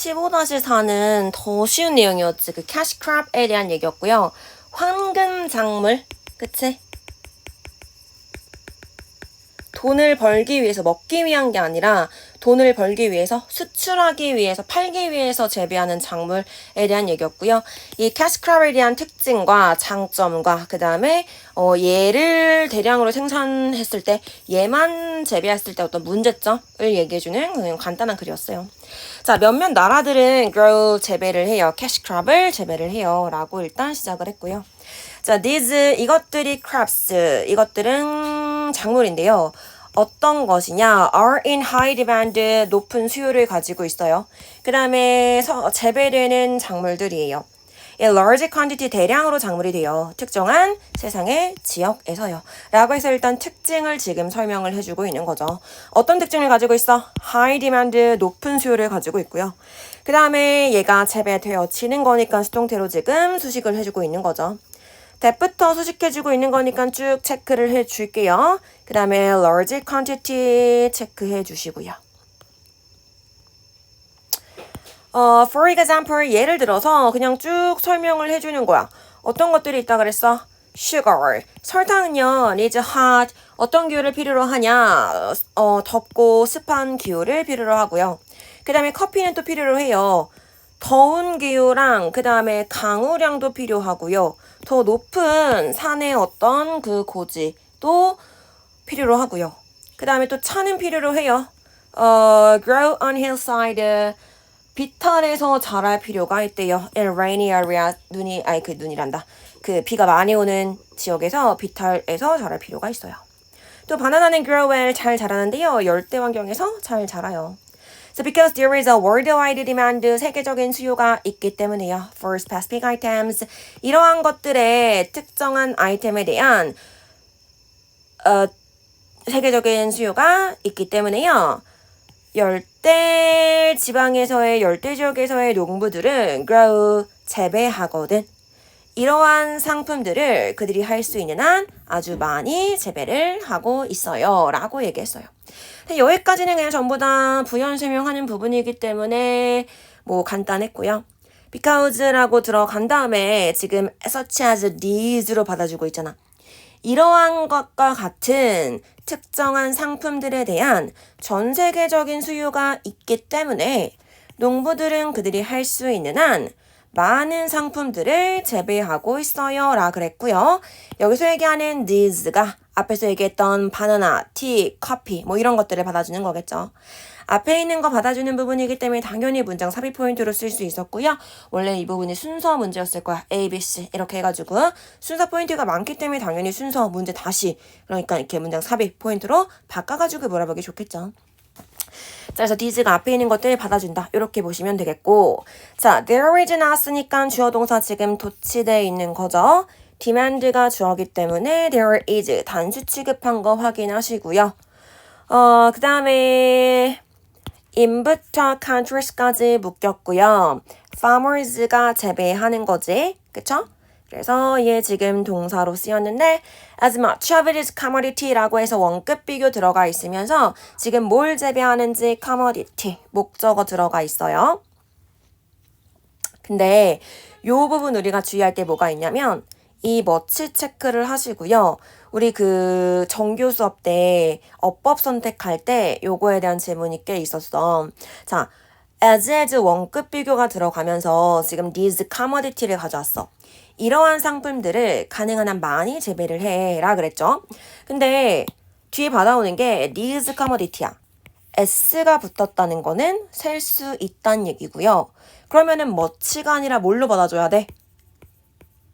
15-4는 더 쉬운 내용이었지. 그 캐시크랩에 대한 얘기였고요. 황금 작물, 그치? 돈을 벌기 위해서 먹기 위한 게 아니라 돈을 벌기 위해서 수출하기 위해서 팔기 위해서 재배하는 작물에 대한 얘기였고요. 이 캐시크랩에 대한 특징과 장점과 그 다음에 어, 얘를 대량으로 생산했을 때 얘만 재배했을 때 어떤 문제점을 얘기해주는 그냥 간단한 글이었어요. 자 몇몇 나라들은 grow 재배를 해요. 캐시크랩을 재배를 해요. 라고 일단 시작을 했고요. 자, these 이것들이 crops 이것들은 작물인데요. 어떤 것이냐? are in high demand 높은 수요를 가지고 있어요. 그 다음에 재배되는 작물들이에요. A large quantity 대량으로 작물이 돼요. 특정한 세상의 지역에서요. 라고 해서 일단 특징을 지금 설명을 해주고 있는 거죠. 어떤 특징을 가지고 있어? high demand 높은 수요를 가지고 있고요. 그 다음에 얘가 재배되어지는 거니까 수동태로 지금 수식을 해주고 있는 거죠. That부터 수식해주고 있는 거니까 쭉 체크를 해줄게요. 그 다음에 large quantity 체크해 주시고요. 어, for example, 예를 들어서 그냥 쭉 설명을 해주는 거야. 어떤 것들이 있다 그랬어? sugar. 설탕은요, needs hot. 어떤 기후를 필요로 하냐? 어, 덥고 습한 기후를 필요로 하고요. 그 다음에 커피는 또 필요로 해요. 더운 기후랑 그 다음에 강우량도 필요하고요. 더 높은 산의 어떤 그 고지도 필요로 하고요. 그 다음에 또 차는 필요로 해요. 어, grow on hillside. 비탈에서 자랄 필요가 있대요. In rainy area. 눈이, 아니 그 눈이란다. 그 비가 많이 오는 지역에서 비탈에서 자랄 필요가 있어요. 또 바나나는 grow well 잘 자라는데요. 열대 환경에서 잘 자라요. So because there is a worldwide demand, 세계적인 수요가 있기 때문에요. For specific items, 이러한 것들의 특정한 아이템에 대한 어, 세계적인 수요가 있기 때문에요. 열대 지방에서의 열대 지역에서의 농부들은 grow 재배하거든. 이러한 상품들을 그들이 할 수 있는 한 아주 많이 재배를 하고 있어요. 라고 얘기했어요. 여기까지는 그냥 전부 다 부연 설명하는 부분이기 때문에 뭐 간단했고요. because라고 들어간 다음에 지금 such as these로 받아주고 있잖아. 이러한 것과 같은 특정한 상품들에 대한 전 세계적인 수요가 있기 때문에 농부들은 그들이 할 수 있는 한 많은 상품들을 재배하고 있어요. 라 그랬고요. 여기서 얘기하는 these가 앞에서 얘기했던 바나나, 티, 커피 뭐 이런 것들을 받아주는 거겠죠. 앞에 있는 거 받아주는 부분이기 때문에 당연히 문장 삽입 포인트로 쓸 수 있었고요. 원래 이 부분이 순서 문제였을 거야. A, B, C 이렇게 해가지고 순서 포인트가 많기 때문에 당연히 순서 문제 다시 그러니까 이렇게 문장 삽입 포인트로 바꿔가지고 물어보기 좋겠죠. 자, 그래서 these가 앞에 있는 것들 받아준다. 이렇게 보시면 되겠고 자, there is 나왔으니까 주어 동사 지금 도치되어 있는 거죠. Demand가 주어기 때문에 there is 단수 취급한 거 확인하시고요. 어, 그 다음에 in부터 countries까지 묶였고요. farmers가 재배하는 거지. 그쵸? 그래서 얘 지금 동사로 쓰였는데 as much of it is commodity라고 해서 원급 비교 들어가 있으면서 지금 뭘 재배하는지 commodity 목적어 들어가 있어요. 근데 요 부분 우리가 주의할 게 뭐가 있냐면 이 머치 체크를 하시고요. 우리 그 정규 수업 때 어법 선택할 때 요거에 대한 질문이 꽤 있었어. 자, as as 원급 비교가 들어가면서 지금 these commodity를 가져왔어. 이러한 상품들을 가능한 한 많이 재배를 해라 그랬죠. 근데 뒤에 받아오는 게 these commodity야. s가 붙었다는 거는 셀 수 있다는 얘기고요. 그러면은 머치가 아니라 뭘로 받아줘야 돼?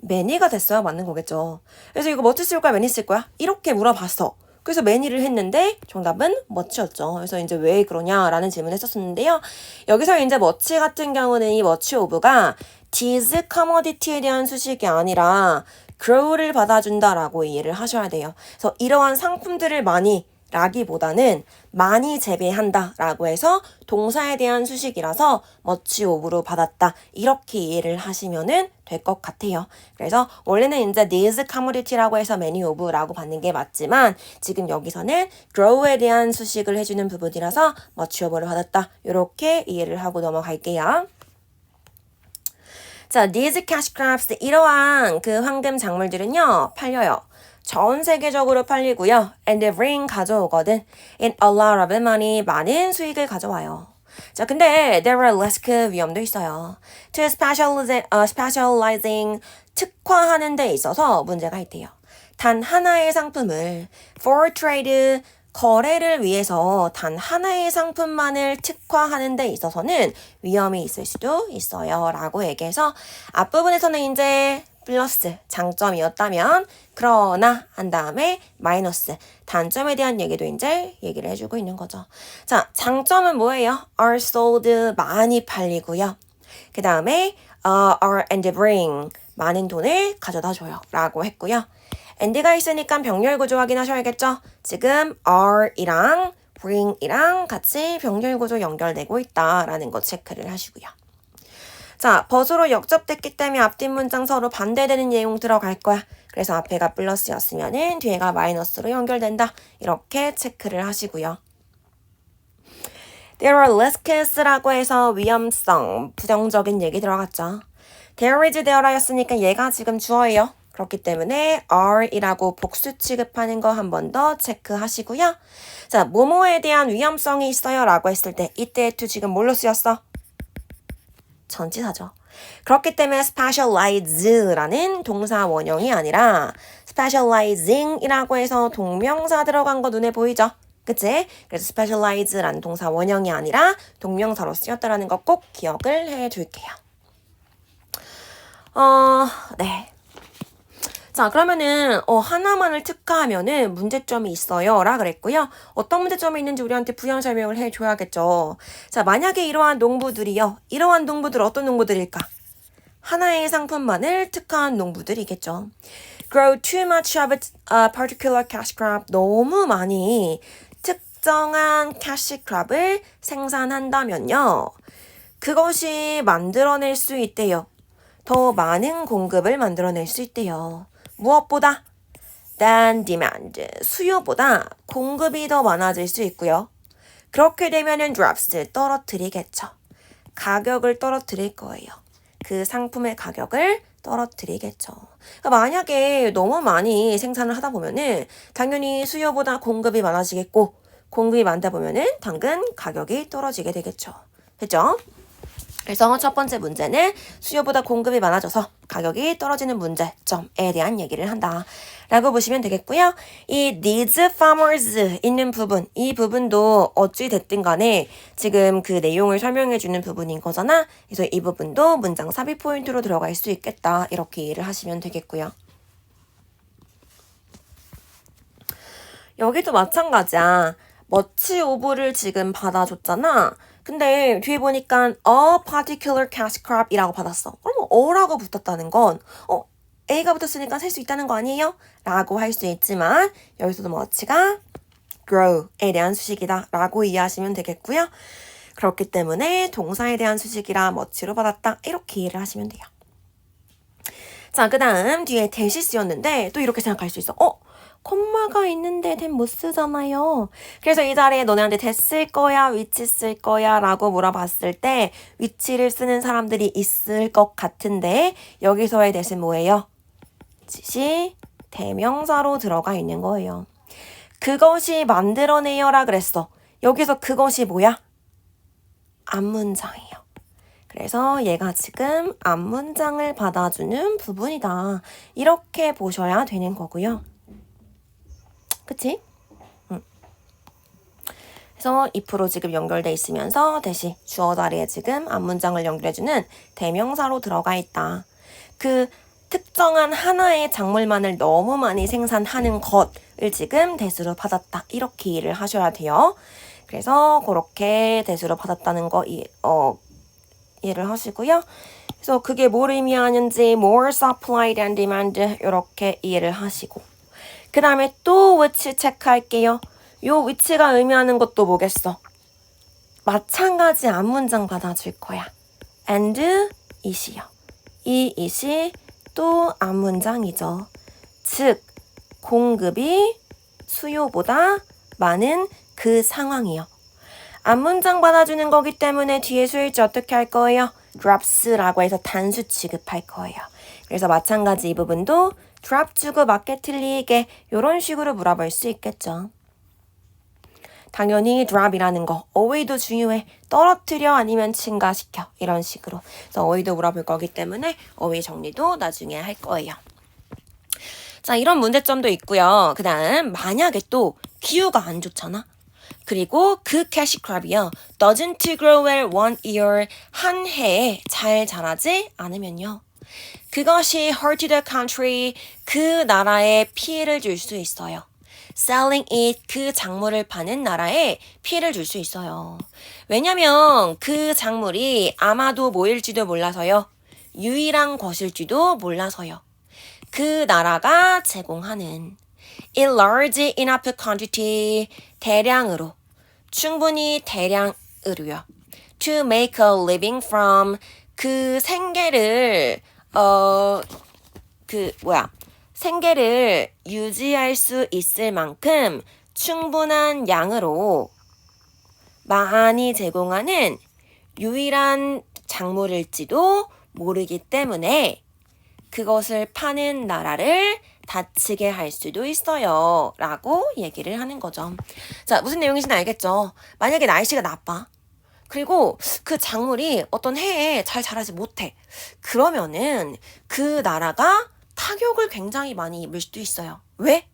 매니가 됐어야 맞는 거겠죠. 그래서 이거 머치 쓸 거야, 매니 쓸 거야? 이렇게 물어봤어. 그래서 매니를 했는데 정답은 머치였죠. 그래서 이제 왜 그러냐라는 질문을 했었는데요. 여기서 이제 머치 같은 경우는 이 머치 오브가 디즈 커머디티에 대한 수식이 아니라 grow를 받아준다라고 이해를 하셔야 돼요. 그래서 이러한 상품들을 많이 라기보다는 많이 재배한다 라고 해서 동사에 대한 수식이라서 of로 받았다 이렇게 이해를 하시면은 될 것 같아요. 그래서 원래는 이제 these commodity라고 해서 many of라고 받는 게 맞지만 지금 여기서는 grow에 대한 수식을 해주는 부분이라서 much of를 받았다 이렇게 이해를 하고 넘어갈게요. 자, these cash crops 이러한 그 황금 작물들은요 팔려요. 전 세계적으로 팔리고요. And they bring 가져오거든. In a lot of money 많은 수익을 가져와요. 자, 근데 there are risk 위험도 있어요. To specialize, uh, specializing 특화하는 데 있어서 문제가 있대요. 단 하나의 상품을 for trade 거래를 위해서 단 하나의 상품만을 특화하는 데 있어서는 위험이 있을 수도 있어요. 라고 얘기해서 앞부분에서는 이제 플러스 장점이었다면 그러나 한 다음에 마이너스 단점에 대한 얘기도 이제 얘기를 해주고 있는 거죠. 자 장점은 뭐예요? are sold 많이 팔리고요. 그 다음에 uh, are and bring 많은 돈을 가져다 줘요 라고 했고요. and가 있으니까 병렬 구조 확인하셔야겠죠. 지금 are이랑 bring이랑 같이 병렬 구조 연결되고 있다라는 거 체크를 하시고요. 자, 벗으로 역접됐기 때문에 앞뒷 문장 서로 반대되는 내용 들어갈 거야. 그래서 앞에가 플러스였으면은 뒤에가 마이너스로 연결된다. 이렇게 체크를 하시고요. There are risks라고 해서 위험성, 부정적인 얘기 들어갔죠. There is there였으니까 얘가 지금 주어예요. 그렇기 때문에 are이라고 복수 취급하는 거 한 번 더 체크하시고요. 자, 뭐뭐에 대한 위험성이 있어요 라고 했을 때 이때 to 지금 뭘로 쓰였어? 전치사죠. 그렇기 때문에 specialize라는 동사 원형이 아니라 specializing이라고 해서 동명사 들어간 거 눈에 보이죠? 그치? 그래서 specialize라는 동사 원형이 아니라 동명사로 쓰였다라는 거 꼭 기억을 해 둘게요. 어, 네. 자, 그러면은 어, 하나만을 특화하면은 문제점이 있어요 라 그랬고요. 어떤 문제점이 있는지 우리한테 부연 설명을 해 줘야겠죠. 자, 만약에 이러한 농부들이요. 이러한 농부들 어떤 농부들일까? 하나의 상품만을 특화한 농부들이겠죠. Grow too much of a particular cash crop. 너무 많이 특정한 cash crop을 생산한다면요. 그것이 만들어낼 수 있대요. 더 많은 공급을 만들어낼 수 있대요. 무엇보다? than demand. 수요보다 공급이 더 많아질 수 있고요. 그렇게 되면은 drops 떨어뜨리겠죠. 가격을 떨어뜨릴 거예요. 그 상품의 가격을 떨어뜨리겠죠. 그러니까 만약에 너무 많이 생산을 하다 보면은 당연히 수요보다 공급이 많아지겠고 공급이 많다 보면은 당근 가격이 떨어지게 되겠죠. 됐죠? 그래서 첫 번째 문제는 수요보다 공급이 많아져서 가격이 떨어지는 문제점에 대한 얘기를 한다. 라고 보시면 되겠고요. 이 needs farmers 있는 부분, 이 부분도 어찌 됐든 간에 지금 그 내용을 설명해 주는 부분인 거잖아. 그래서 이 부분도 문장 삽입 포인트로 들어갈 수 있겠다. 이렇게 이해를 하시면 되겠고요. 여기도 마찬가지야. 머치 오브를 지금 받아줬잖아. 근데 뒤에 보니까 a particular cash crop이라고 받았어. 그러면 어라고 붙었다는 건 어, A가 붙었으니까 셀수 있다는 거 아니에요? 라고 할 수 있지만 여기서도 머치가 grow에 대한 수식이다 라고 이해하시면 되겠고요. 그렇기 때문에 동사에 대한 수식이라 머치로 받았다 이렇게 이해를 하시면 돼요. 자, 그 다음 뒤에 대시 쓰였는데 또 이렇게 생각할 수 있어. 어? 콤마가 있는데 된못 쓰잖아요. 그래서 이 자리에 너네한테 됐을 거야, 위치 쓸 거야 라고 물어봤을 때 위치를 쓰는 사람들이 있을 것 같은데 여기서의 대신 뭐예요? 지시 대명사로 들어가 있는 거예요. 그것이 만들어내요라 그랬어. 여기서 그것이 뭐야? 앞문장이에요. 그래서 얘가 지금 앞문장을 받아주는 부분이다. 이렇게 보셔야 되는 거고요. 그치? 응. 그래서 if로 지금 연결돼 있으면서 대시 주어 자리에 지금 앞문장을 연결해주는 대명사로 들어가 있다. 그 특정한 하나의 작물만을 너무 많이 생산하는 것을 지금 대수로 받았다. 이렇게 이해를 하셔야 돼요. 그래서 그렇게 대수로 받았다는 거 이, 어, 이해를 하시고요. 그래서 그게 뭘 의미하는지 more supply than demand 이렇게 이해를 하시고 그 다음에 또 which 체크할게요. 요 위치가 의미하는 것도 뭐겠어? 마찬가지 앞문장 받아줄 거야. and it이요. 이 it이 또 앞문장이죠. 즉, 공급이 수요보다 많은 그 상황이요. 앞문장 받아주는 거기 때문에 뒤에 수일지 어떻게 할 거예요? drops라고 해서 단수 취급할 거예요. 그래서 마찬가지 이 부분도 drop 주고 맞게 틀리게 이런 식으로 물어볼 수 있겠죠. 당연히 drop이라는 거 어웨이도 중요해 떨어뜨려 아니면 증가시켜 이런 식으로 그래서 어웨이도 물어볼 거기 때문에 어웨이 정리도 나중에 할 거예요. 자 이런 문제점도 있고요. 그 다음 만약에 또 기후가 안 좋잖아. 그리고 그 캐시크랍이요. doesn't grow well one year 한 해에 잘 자라지 않으면요. 그것이 hurt the country 그 나라에 피해를 줄 수 있어요. selling it 그 작물을 파는 나라에 피해를 줄 수 있어요. 왜냐면 그 작물이 아마도 뭐일지도 몰라서요. 유일한 것일지도 몰라서요. 그 나라가 제공하는 in large enough quantity 대량으로 충분히 대량으로요. to make a living from 그 생계를 어 그 뭐야 생계를 유지할 수 있을 만큼 충분한 양으로 많이 제공하는 유일한 작물일지도 모르기 때문에 그것을 파는 나라를 다치게 할 수도 있어요. 라고 얘기를 하는 거죠. 자, 무슨 내용인지는 알겠죠? 만약에 날씨가 나빠. 그리고 그 작물이 어떤 해에 잘 자라지 못해. 그러면은 그 나라가 타격을 굉장히 많이 입을 수도 있어요. 왜?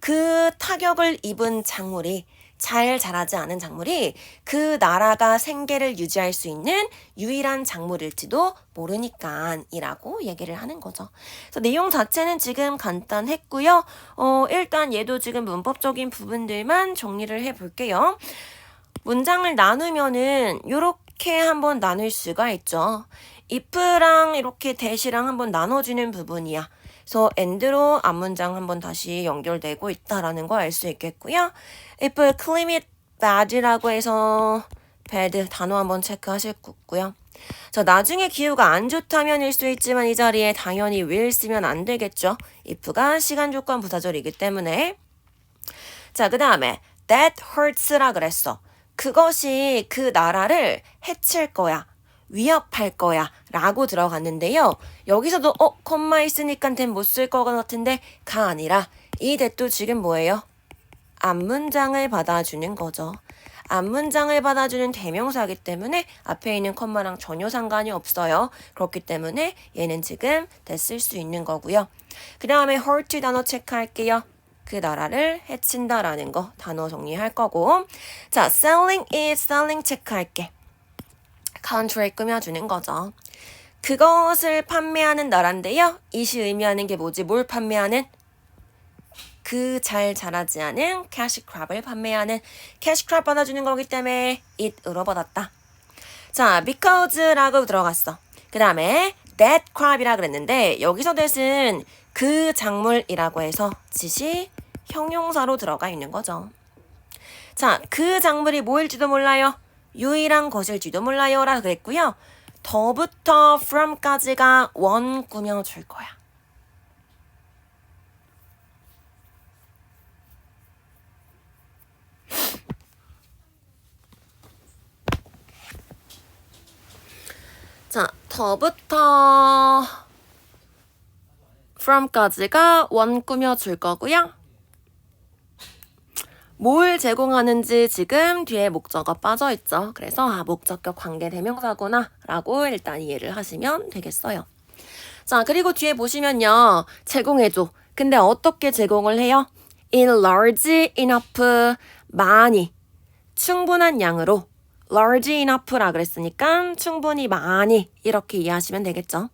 그 타격을 입은 작물이 잘 자라지 않은 작물이 그 나라가 생계를 유지할 수 있는 유일한 작물일지도 모르니까 이라고 얘기를 하는 거죠. 그래서 내용 자체는 지금 간단했고요. 어, 일단 얘도 지금 문법적인 부분들만 정리를 해 볼게요. 문장을 나누면은 이렇게 한번 나눌 수가 있죠. if랑 이렇게 대시랑 한번 나눠지는 부분이야. 그래서 and로 앞문장 한번 다시 연결되고 있다라는 걸 알 수 있겠고요. if climate bad라고 해서 bad 단어 한번 체크하실 거고요. 자, 나중에 기후가 안 좋다면일 수 있지만 이 자리에 당연히 will 쓰면 안 되겠죠. if가 시간 조건 부사절이기 때문에. 자, 그 다음에 that hurts라 그랬어. 그것이 그 나라를 해칠 거야. 위협할 거야. 라고 들어갔는데요. 여기서도, 어, 콤마 있으니까 된 못 쓸 거 같은데, 가 아니라, 이 대도 지금 뭐예요? 앞문장을 받아주는 거죠. 앞문장을 받아주는 대명사이기 때문에 앞에 있는 콤마랑 전혀 상관이 없어요. 그렇기 때문에 얘는 지금 됐을 수 있는 거고요. 그 다음에 hurt 단어 체크할게요. 그 나라를 해친다라는 거 단어 정리할 거고. 자 selling is selling 체크할게. country에 꾸며주는 거죠. 그것을 판매하는 나라인데요. 이 시 의미하는 게 뭐지? 뭘 판매하는? 그 잘 자라지 않은 캐시 크랍을 판매하는 캐시 크랍 받아주는 거기 때문에 it으로 받았다. 자 because라고 들어갔어. 그 다음에 that crab이라 그랬는데 여기서 that은 그 작물이라고 해서 짓이 형용사로 들어가 있는 거죠. 자, 그 작물이 뭐일지도 몰라요. 유일한 것일지도 몰라요. 라 그랬고요. 더부터 from까지가 원 꾸며줄 거야. 자, 더부터 from까지가 원 꾸며줄 거고요. 뭘 제공하는지 지금 뒤에 목적어 빠져 있죠. 그래서 아, 목적격 관계 대명사구나 라고 일단 이해를 하시면 되겠어요. 자, 그리고 뒤에 보시면요. 제공해줘. 근데 어떻게 제공을 해요? in large enough 많이 충분한 양으로 large enough라 그랬으니까 충분히 많이 이렇게 이해하시면 되겠죠.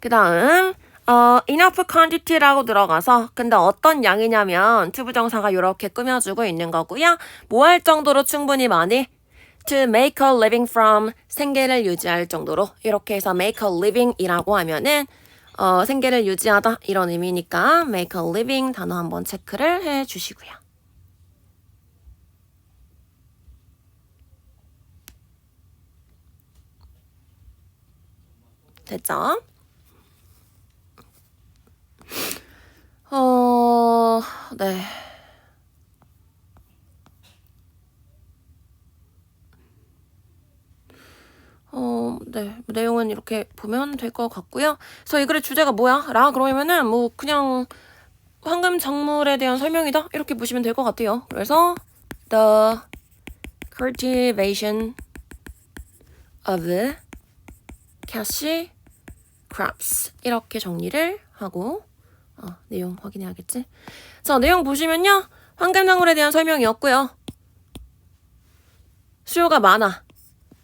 그 다음 어, enough quantity라고 들어가서 근데 어떤 양이냐면 투부정사가 이렇게 꾸며주고 있는 거고요. 뭐 할 정도로 충분히 많이? to make a living from 생계를 유지할 정도로 이렇게 해서 make a living이라고 하면은 어, 생계를 유지하다 이런 의미니까 make a living 단어 한번 체크를 해 주시고요. 됐죠? 어, 네. 어, 네. 내용은 이렇게 보면 될 것 같고요. 그래서 이 글의 주제가 뭐야? 라 그러면은 뭐 그냥 황금 작물에 대한 설명이다 이렇게 보시면 될 것 같아요. 그래서 the cultivation of cash crops 이렇게 정리를 하고 어, 내용 확인해야겠지. 자, 내용 보시면요. 황금 작물에 대한 설명이었고요. 수요가 많아.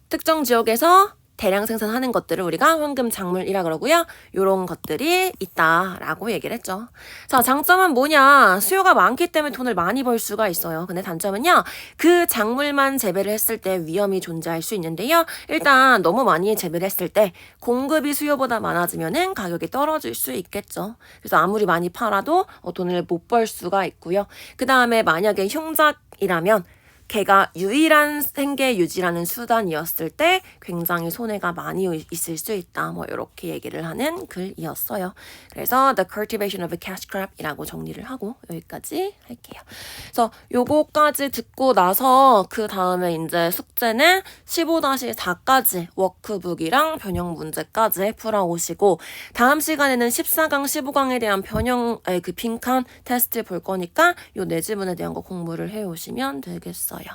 특정 지역에서 대량 생산하는 것들을 우리가 황금 작물이라 그러고요. 요런 것들이 있다라고 얘기를 했죠. 자, 장점은 뭐냐? 수요가 많기 때문에 돈을 많이 벌 수가 있어요. 근데 단점은요. 그 작물만 재배를 했을 때 위험이 존재할 수 있는데요. 일단 너무 많이 재배를 했을 때 공급이 수요보다 많아지면은 가격이 떨어질 수 있겠죠. 그래서 아무리 많이 팔아도 어, 돈을 못 벌 수가 있고요. 그 다음에 만약에 흉작이라면 걔가 유일한 생계 유지라는 수단이었을 때 굉장히 손해가 많이 있을 수 있다. 뭐 이렇게 얘기를 하는 글이었어요. 그래서 the cultivation of a cash crop이라고 정리를 하고 여기까지 할게요. 그래서 요거까지 듣고 나서 그 다음에 이제 숙제는 15-4까지 워크북이랑 변형 문제까지 풀어오시고 다음 시간에는 14강, 15강에 대한 변형, 아니 그 빈칸 테스트 볼 거니까 요 네 지문에 대한 거 공부를 해오시면 되겠 어요.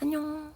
안녕.